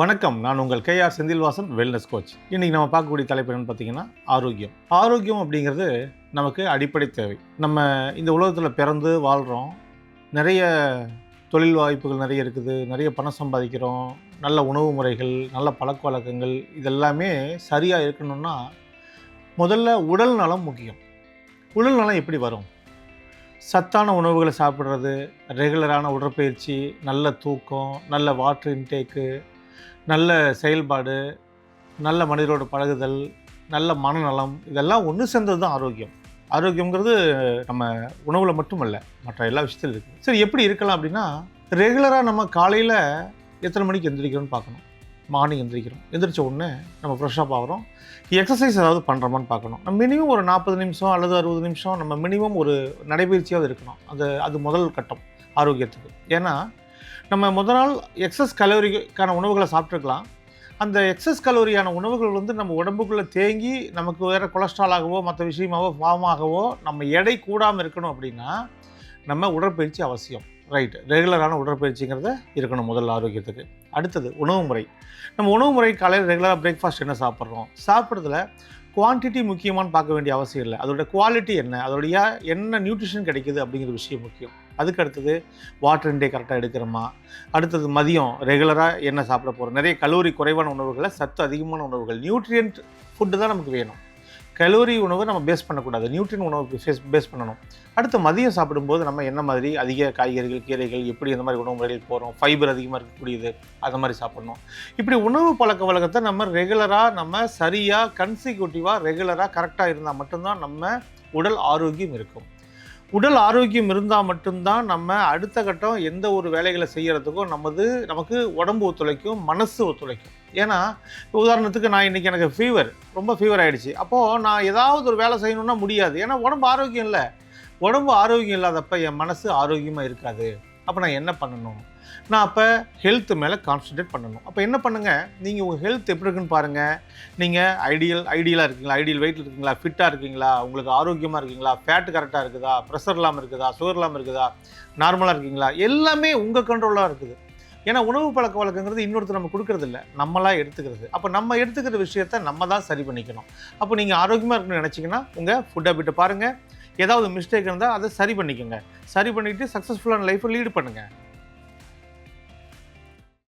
வணக்கம். நான் உங்கள் கேஆர் செந்தில்வாசன் வெல்னஸ் கோச் இன்னைக்கு நம்ம பார்க்கக்கூடிய தலைப்பு என்னன்னு பார்த்தீங்கன்னா ஆரோக்கியம். ஆரோக்கியம் அப்படிங்கிறது நமக்கு அடிப்படை தேவை. நம்ம இந்த உலகத்தில் பிறந்து வாழ்கிறோம் நிறைய தொழில் வாய்ப்புகள் நிறைய இருக்குது. நிறைய பணம் சம்பாதிக்கிறோம். நல்ல உணவு முறைகள் நல்ல பழக்க வழக்கங்கள் இதெல்லாமே சரியாக இருக்கணும்னா முதல்ல உடல் நலம் முக்கியம். உடல் நலம் எப்படி வரும்? சத்தான உணவுகளை சாப்பிட்றது ரெகுலரான உடற்பயிற்சி நல்ல தூக்கம் நல்ல வாட்டர் இன்டேக்கு நல்ல செயல்பாடு நல்ல மனிதரோட பழகுதல் நல்ல மனநலம் இதெல்லாம் ஒன்று சேர்ந்தது தான் ஆரோக்கியம். ஆரோக்கியங்கிறது நம்ம உணவில் மட்டுமல்ல மற்ற எல்லா விஷயத்திலும் இருக்குது சரி எப்படி இருக்கலாம் அப்படின்னா ரெகுலராக நம்ம காலையில் எத்தனை மணிக்கு எந்திரிக்கிறோம்னு பார்க்கணும். மார்னிங் எந்திரிக்கிறோம். எந்திரிச்ச உடனே நம்ம ஃப்ரெஷ்ஷாக பார்க்குறோம் எக்ஸசைஸ் ஏதாவது பண்ணுறோமான்னு பார்க்கணும். நம்ம மினிமம் ஒரு நாற்பது நிமிஷம் அல்லது அறுபது நிமிஷம் நம்ம மினிமம் ஒரு நடைபயிற்சியாவது இருக்கணும். அது அது முதல் கட்டம் ஆரோக்கியத்துக்கு. ஏன்னா நம்ம முத நாள் எக்ஸஸ் கலோரிக்கான உணவுகளை சாப்பிட்ருக்கலாம் அந்த எக்ஸஸ் கலோரியான உணவுகள் வந்து நம்ம உடம்புக்குள்ளே தேங்கி நமக்கு வேறு கொலஸ்ட்ராலாகவோ மற்ற விஷயமாகவோ ஃபார்மாகவோ நம்ம எடை கூடாமல் இருக்கணும் அப்படின்னா நம்ம உடற்பயிற்சி அவசியம். ரைட் ரெகுலரான உடற்பயிற்சிங்கிறத இருக்கணும் முதல் ஆரோக்கியத்துக்கு. அடுத்தது உணவு முறை. நம்ம உணவு முறை காலையில் ரெகுலராக பிரேக்ஃபாஸ்ட் என்ன சாப்பிட்றோம்? சாப்பிட்றதுல குவான்டிட்டி முக்கியமானு பார்க்க வேண்டிய அவசியம் இல்லை. அதோட குவாலிட்டி என்ன? அதோடைய என்ன நியூட்ரிஷன் கிடைக்குது அப்படிங்கிற விஷயம் முக்கியம். அதுக்கு அடுத்தது வாட்டர் இன்டே கரெக்டாக எடுக்கிறோமா? அடுத்தது மதியம் ரெகுலராக என்ன சாப்பிட போகிறோம் நிறைய கலோரி குறைவான உணவுகளை சத்து அதிகமான உணவுகள். நியூட்ரியன்ட் ஃபுட்டு தான் நமக்கு வேணும். கலோரி உணவை நம்ம பேஸ் பண்ணக்கூடாது. நியூட்ரியன் உணவு பேஸ் பேஸ் பண்ணணும். அடுத்து மதியம் சாப்பிடும்போது நம்ம என்ன மாதிரி அதிக காய்கறிகள் கீரைகள் எப்படி இந்த மாதிரி உணவு முறைகள் போகிறோம் ஃபைபர் அதிகமாக இருக்கக்கூடியது அந்த மாதிரி சாப்பிடணும். இப்படி உணவு பழக்க வழக்கத்தை நம்ம ரெகுலராக நம்ம சரியாக கன்சிக்யூட்டிவாக ரெகுலராக கரெக்டாக இருந்தால் மட்டும்தான் நம்ம உடல் ஆரோக்கியம் இருக்கும். உடல் ஆரோக்கியம் இருந்தால் மட்டும்தான் நம்ம அடுத்த கட்டம் எந்த ஒரு வேலைகளை செய்கிறதுக்கும் நமது நமக்கு உடம்பு ஒத்துழைக்கும் மனசு ஒத்துழைக்கும். ஏன்னா உதாரணத்துக்கு நான் இன்றைக்கி எனக்கு ஃபீவர் ரொம்ப ஃபீவர் ஆகிடுச்சு அப்போது நான் ஏதாவது ஒரு வேலை செய்யணும்னா முடியாது. ஏன்னா உடம்பு ஆரோக்கியம் இல்லை. உடம்பு ஆரோக்கியம் இல்லாதப்ப என் மனசு ஆரோக்கியமாக இருக்காது. அப்போ நான் என்ன பண்ணணும்? நான் அப்போ ஹெல்த் மேலே கான்சன்ட்ரேட் பண்ணணும். அப்போ என்ன பண்ணுங்கள் நீங்கள் உங்கள் ஹெல்த் எப்படி இருக்குன்னு பாருங்கள் நீங்கள் ஐடியல் ஐடியலாக இருக்கீங்களா? ஐடியல் வெயிட்டில் இருக்கீங்களா? ஃபிட்டாக இருக்கீங்களா? உங்களுக்கு ஆரோக்கியமாக இருக்கீங்களா? ஃபேட் கரெக்டாக இருக்குதா? ப்ரெஷர் இல்லாமல் இருக்குதா? சுகர் இல்லாமல் இருக்குதா? நார்மலாக இருக்கீங்களா? எல்லாமே உங்கள் கண்ட்ரோலாக இருக்குது. ஏன்னா உணவு பழக்க வழக்கங்கிறது இன்னொருத்தர் நம்ம கொடுக்குறதில்ல. நம்மளாக எடுத்துக்கிறது. அப்போ நம்ம எடுத்துக்கிற விஷயத்த நம்ம தான் சரி பண்ணிக்கணும். அப்போ நீங்கள் ஆரோக்கியமாக இருக்கணும்னு நினச்சிங்கன்னா உங்கள் ஃபுட் ஹேபிட்டை பாருங்கள் ஏதாவது மிஸ்டேக் இருந்தால் அதை சரி பண்ணிக்கோங்க. சரி பண்ணிவிட்டு சக்ஸஸ்ஃபுல்லான லைஃப்பை லீடு பண்ணுங்கள்